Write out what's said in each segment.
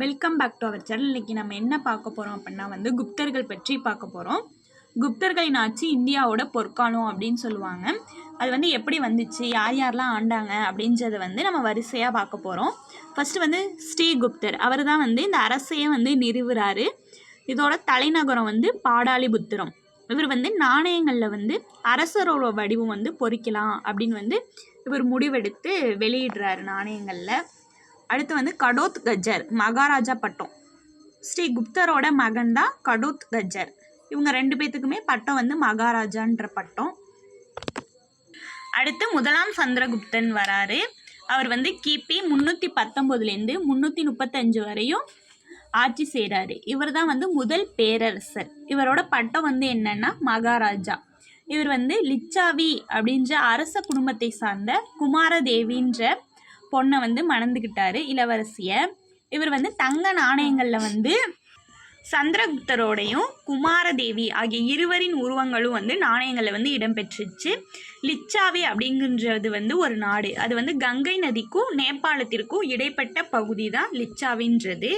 Welcome back to our channel இன்றைக்கி நம்ம என்ன பார்க்க போகிறோம் அப்படின்னா வந்து குப்தர்கள் பற்றி பார்க்க போகிறோம் குப்தர்களின் ஆட்சி இந்தியாவோட பொற்காலம் அப்படின்னு சொல்லுவாங்க. அது வந்து எப்படி வந்துச்சு? யார் யாரெலாம் ஆண்டாங்க? அப்படின்றத வந்து நம்ம வரிசையாக பார்க்க போகிறோம் ஃபஸ்ட்டு வந்து ஸ்ரீகுப்தர் அவர் தான் வந்து இந்த அரசையே வந்து நிறுவுறாரு. இதோட தலைநகரம் வந்து பாடாலிபுத்திரம். இவர் வந்து நாணயங்களில் வந்து அரசரோட வடிவம் வந்து பொறிக்கலாம் அப்படின்னு வந்து இவர் முடிவெடுத்து வெளியிடுறாரு நாணயங்களில். அடுத்து வந்து கடோத் கஜர் மகாராஜா பட்டம். ஸ்ரீ குப்தரோட மகன் தான் கடோத் கஜர். இவங்க ரெண்டு பேத்துக்குமே பட்டம் வந்து மகாராஜான்ற பட்டம். அடுத்து முதலாம் சந்திரகுப்தன் வராரு. அவர் வந்து கிபி முந்நூற்றி பத்தொம்போதுலேருந்து முந்நூற்றி முப்பத்தஞ்சு வரையும் ஆட்சி செய்கிறாரு இவர் தான் வந்து முதல் பேரரசர். இவரோட பட்டம் வந்து என்னன்னா மகாராஜா. இவர் வந்து லிச்சாவி அப்படின்ற அரச குடும்பத்தை சார்ந்த குமாரதேவின்ற பொண்ணை வந்து மணந்துக்கிட்டாரு இளவரசியை. இவர் வந்து தங்க நாணயங்களில் வந்து சந்திரகுப்தரோடையும் குமாரதேவி ஆகிய இருவரின் உருவங்களும் வந்து நாணயங்களில் வந்து இடம்பெற்றுச்சு. லிச்சாவே அப்படிங்கிறது வந்து ஒரு நாடு. அது வந்து கங்கை நதிக்கும் நேபாளத்திற்கும் இடைப்பட்ட பகுதி தான் லிச்சாவின்றது.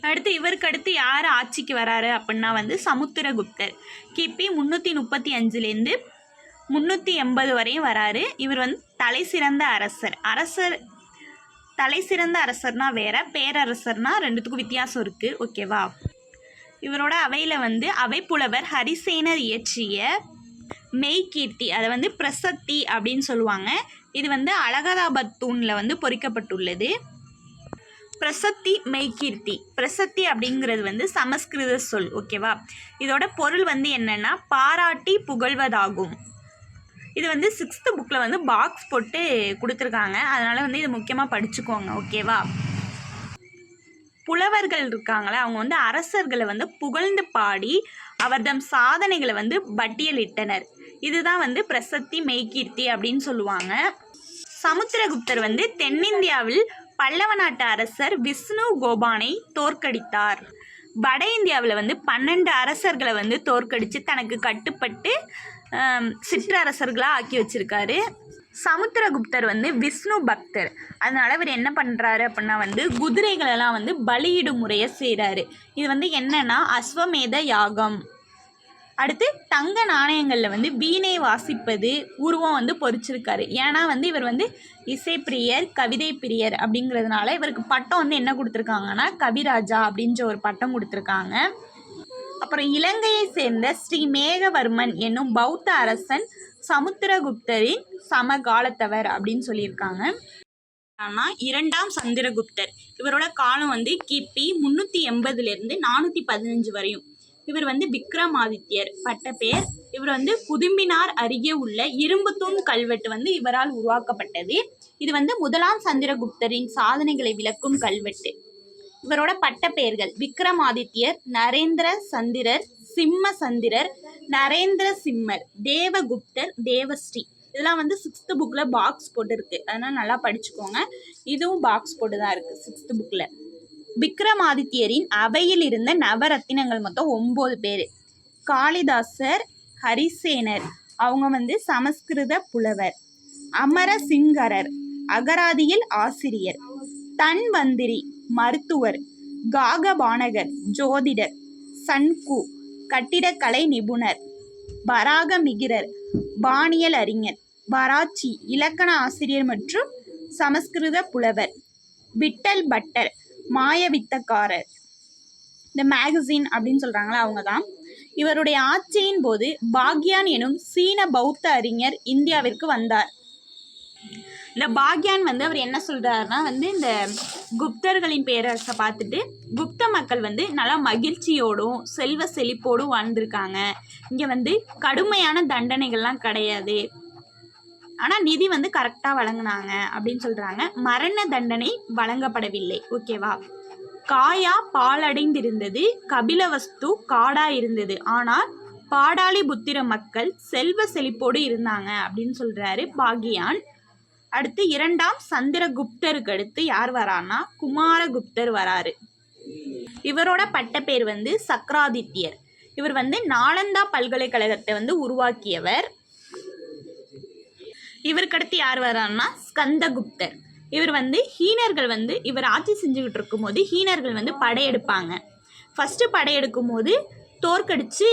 அடுத்து இவருக்கு அடுத்து யார் ஆட்சிக்கு வராரு அப்படின்னா வந்து சமுத்திரகுப்தர். கிபி முந்நூற்றி முப்பத்தி அஞ்சுலேருந்து முந்நூற்றி எண்பது வரையும் வராரு. இவர் வந்து தலை சிறந்த அரசர். அரசர் தலை சிறந்த அரசர்னா வேற பேரரசர்னா ரெண்டுத்துக்கும் வித்தியாசம் இருக்குது ஓகேவா? இவரோட அவையில் வந்து அவைப்புலவர் ஹரிசேனர் இயற்றிய மெய்கீர்த்தி அதை வந்து பிரசத்தி அப்படின்னு சொல்லுவாங்க. இது வந்து அலகதாபாத் தூணில் வந்து பொறிக்கப்பட்டுள்ளது. பிரசத்தி மெய்கீர்த்தி. பிரசத்தி அப்படிங்கிறது வந்து சமஸ்கிருத சொல். ஓகேவா? இதோட பொருள் வந்து என்னென்னா பாராட்டி புகழ்வதாகும். இது வந்து சிக்ஸ்த்து புக்கில் வந்து பாக்ஸ் போட்டு கொடுத்துருக்காங்க. அதனால் வந்து இது முக்கியமாக படிச்சுக்கோங்க ஓகேவா புலவர்கள் இருக்காங்களே அவங்க வந்து அரசர்களை வந்து புகழ்ந்து பாடி அவர்தம் சாதனைகளை வந்து பட்டியலிட்டனர். இதுதான் வந்து பிரசத்தி மெய்கீர்த்தி அப்படின்னு சொல்லுவாங்க. சமுத்திரகுப்தர் வந்து தென்னிந்தியாவில் பல்லவ நாட்டு அரசர் விஷ்ணு கோபானை தோற்கடித்தார். வட இந்தியாவில் வந்து பன்னெண்டு அரசர்களை வந்து தோற்கடித்து தனக்கு கட்டுப்பட்டு சிற்றரசர்களாக ஆக்கி வச்சிருக்காரு. சமுத்திரகுப்தர் வந்து விஷ்ணு பக்தர். அதனால் இவர் என்ன பண்ணுறாரு அப்படின்னா வந்து குதிரைகளெல்லாம் வந்து பலியிடும் முறையை செய்கிறாரு இது வந்து என்னன்னா அஸ்வமேத யாகம். அடுத்து தங்க நாணயங்களில் வந்து வீணை வாசிப்பது உருவம் வந்து பொறிச்சிருக்காரு. ஏன்னா வந்து இவர் வந்து இசைப்பிரியர் கவிதை பிரியர் அப்படிங்கிறதுனால இவருக்கு பட்டம் வந்து என்ன கொடுத்துருக்காங்கன்னா கவிராஜா அப்படின்ற ஒரு பட்டம் கொடுத்துருக்காங்க. அப்புறம் இலங்கையை சேர்ந்த ஸ்ரீ மேகவர்மன் என்னும் பௌத்த அரசன் சமுத்திரகுப்தரின் சமகாலத்தவர் அப்படின்னு சொல்லியிருக்காங்க. ஆனால் இரண்டாம் சந்திரகுப்தர். இவரோட காலம் வந்து கிபி முந்நூற்றி எண்பதுலேருந்து நானூற்றி பதினஞ்சு வரையும். இவர் வந்து விக்ரமாதித்யர் பட்ட பேர். இவர் வந்து புதும்பினார் அருகே உள்ள இரும்புத்தூண் கல்வெட்டு வந்து இவரால் உருவாக்கப்பட்டது. இது வந்து முதலாம் சந்திரகுப்தரின் சாதனைகளை விளக்கும் கல்வெட்டு. இவரோட பட்ட பெயர்கள் விக்ரமாதித்யர் நரேந்திர சந்திரர் சிம்ம சந்திரர் நரேந்திர சிம்மர் தேவகுப்தர் தேவஸ்ரீ. இதெல்லாம் வந்து சிக்ஸ்த்து புக்கில் பாக்ஸ் போட்டு இருக்குது அதனால் நல்லா படிச்சுக்கோங்க. இதுவும் பாக்ஸ் போட்டு தான் இருக்குது சிக்ஸ்த்து புக்கில் விக்ரமாதித்யரின் அவையில் இருந்த நவரத்தினங்கள் மொத்தம் ஒம்பது பேர். காளிதாசர் ஹரிசேனர். அவங்க வந்து சமஸ்கிருத புலவர். அமர சிங்கரர் அகராதியில் ஆசிரியர். தன்வந்திரி மருத்துவர் காகபானகர் ஜோதிடர் சன்கு கட்டிடக்கலை நிபுணர் வராகமிகிரர் வானியல் அறிஞர் வராச்சி இலக்கண ஆசிரியர் மற்றும் சமஸ்கிருத புலவர் விட்டல் பட்டர் மாயவித்தக்காரர். இந்த மேகசின் அப்படின்னு சொல்கிறாங்களா அவங்க தான் இவருடைய ஆட்சியின் போது பாக்யான் எனும் சீன பௌத்த அறிஞர் இந்தியாவிற்கு வந்தார். இந்த பாக்யான் வந்து அவர் என்ன சொல்கிறாருன்னா வந்து இந்த குப்தர்களின் பேரரசை பார்த்துட்டு குப்த மக்கள் வந்து நல்லா மகிழ்ச்சியோடும் செல்வ செழிப்போடும் வாழ்ந்திருக்காங்க. இங்கே வந்து கடுமையான தண்டனைகள்லாம் கிடையாது. ஆனால் நிதி வந்து கரெக்டாக வழங்கினாங்க அப்படின்னு சொல்கிறாங்க மரண தண்டனை வழங்கப்படவில்லை ஓகேவா காயா பாலடைந்திருந்தது கபிலவஸ்து காடா இருந்தது. ஆனால் பாடாலிபுத்திர மக்கள் செல்வ செழிப்போடு இருந்தாங்க அப்படின்னு சொல்றாரு பாகியான். அடுத்து இரண்டாம் சந்திரகுப்தருக்கு அடுத்து யார் வரான்னா குமாரகுப்தர் வராரு. இவரோட பட்டப்பேர் வந்து சக்ராதித்யர் இவர் வந்து நாலந்தா பல்கலைக்கழகத்தை வந்து உருவாக்கியவர். இவருக்கு அடுத்து யார் வரான்னா ஸ்கந்தகுப்தர். இவர் வந்து ஹீனர்கள் வந்து இவர் ஆட்சி செஞ்சுக்கிட்டு இருக்கும்போது ஹீனர்கள் வந்து படையெடுப்பாங்க. ஃபஸ்ட்டு படையெடுக்கும் போது தோற்கடித்து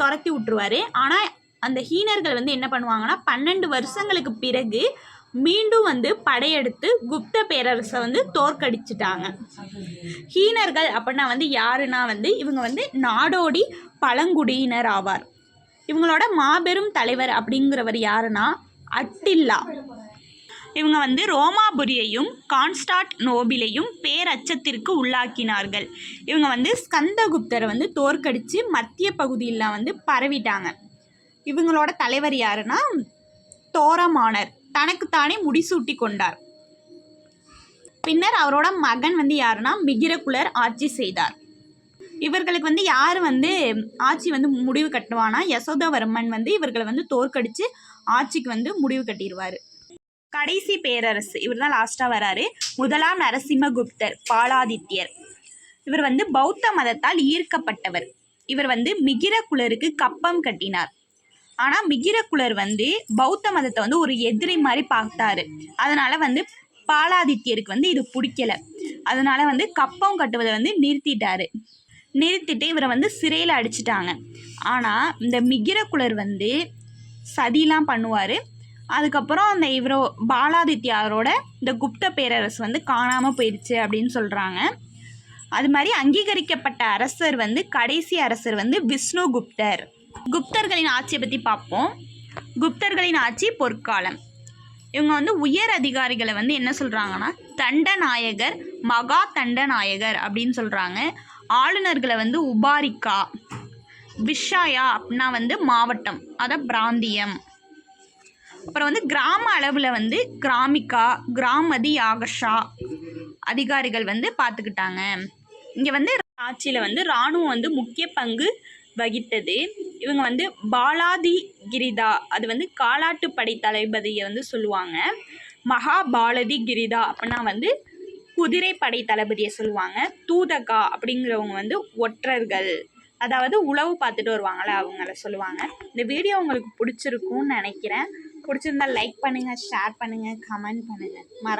துரத்தி விட்டுருவாரு. ஆனால் அந்த ஹீனர்கள் வந்து என்ன பண்ணுவாங்கன்னா பன்னெண்டு வருஷங்களுக்கு பிறகு மீண்டும் வந்து படையெடுத்து குப்த பேரரசை வந்து தோற்கடிச்சிட்டாங்க. ஹீனர்கள் அப்படின்னா வந்து யாருன்னா வந்து இவங்க வந்து நாடோடி பழங்குடியினர் ஆவார். இவங்களோட மாபெரும் தலைவர் அப்படிங்கிறவர் யாருன்னா? அட்டில்லா. இவங்க வந்து ரோமாபுரியையும் கான்ஸ்டாட் நோபிலையும் பேரச்சத்திற்கு உள்ளாக்கினார்கள். இவங்க வந்து ஸ்கந்தகுப்தரை வந்து தோற்கடித்து மத்திய பகுதியில் வந்து பரவிட்டாங்க. இவங்களோட தலைவர் யாருன்னா? தோரமானர் தனக்குத்தானே முடிசூட்டி கொண்டார். பின்னர் அவரோட மகன் வந்து யாருன்னா மிகிரகுலர் ஆட்சி செய்தார். இவர்களுக்கு வந்து யார் வந்து ஆட்சி வந்து முடிவு கட்டுவானா யசோதவர்மன் வந்து இவர்களை வந்து தோற்கடித்து ஆட்சிக்கு வந்து முடிவு கட்டிடுவார். கடைசி பேரரசு இவர் தான் லாஸ்ட்டாக வராரு. முதலாம் நரசிம்மகுப்தர் பாலாதித்யர். இவர் வந்து பௌத்த மதத்தால் ஈர்க்கப்பட்டவர். இவர் வந்து மிகிரகுலருக்கு கப்பம் கட்டினார். ஆனால் மிகிரகுலர் வந்து பௌத்த மதத்தை வந்து ஒரு எதிரி மாதிரி பார்த்தாரு. அதனால் வந்து பாலாதித்யருக்கு வந்து இது பிடிக்கல. அதனால் வந்து கப்பம் கட்டுவதை வந்து நிறுத்திட்டாரு. நிறுத்திட்டு இவரை வந்து சிறையில் அடிச்சிட்டாங்க. ஆனால் இந்த மிகிரகுலர் வந்து சதிலாம் பண்ணுவார். அதுக்கப்புறம் அந்த இவரோ பாலாதித்யாரோட இந்த குப்த பேரரசு வந்து காணாமல் போயிடுச்சு அப்படின்னு சொல்கிறாங்க அது மாதிரி அங்கீகரிக்கப்பட்ட அரசர் வந்து கடைசி அரசர் வந்து விஷ்ணு குப்தர். குப்தர்களின் ஆட்சியை பற்றி பார்ப்போம். குப்தர்களின் ஆட்சி பொற்காலம். இவங்க வந்து உயர் அதிகாரிகளை வந்து என்ன சொல்கிறாங்கன்னா தண்டநாயகர் மகா தண்டநாயகர் அப்படின்னு சொல்கிறாங்க ஆளுநர்களை வந்து உபாரிக்கா விஷாயா அப்படின்னா வந்து மாவட்டம் அதான் பிராந்தியம். அப்புறம் வந்து கிராம அளவில் வந்து கிராமிகா கிராமதி யாகஷா அதிகாரிகள் வந்து பார்த்துக்கிட்டாங்க. இங்கே வந்து ஆட்சியில் வந்து இராணுவம் வந்து முக்கிய பங்கு வகித்தது. இவங்க வந்து பாலாதி கிரிதா அது வந்து காலாட்டுப்படை தளபதியை வந்து சொல்லுவாங்க. மகாபாலதி கிரிதா அப்படின்னா வந்து குதிரைப்படை தளபதியை சொல்லுவாங்க. தூதகா அப்படிங்கிறவங்க வந்து ஒற்றர்கள். அதாவது உளவு பார்த்துட்டு வருவாங்கள்ல அவங்கள சொல்லுவாங்க. இந்த வீடியோ உங்களுக்கு பிடிச்சிருக்கும்னு நினைக்கிறேன். பிடிச்சிருந்தா லைக் பண்ணுங்கள் ஷேர் பண்ணுங்கள் கமெண்ட் பண்ணுங்கள் மற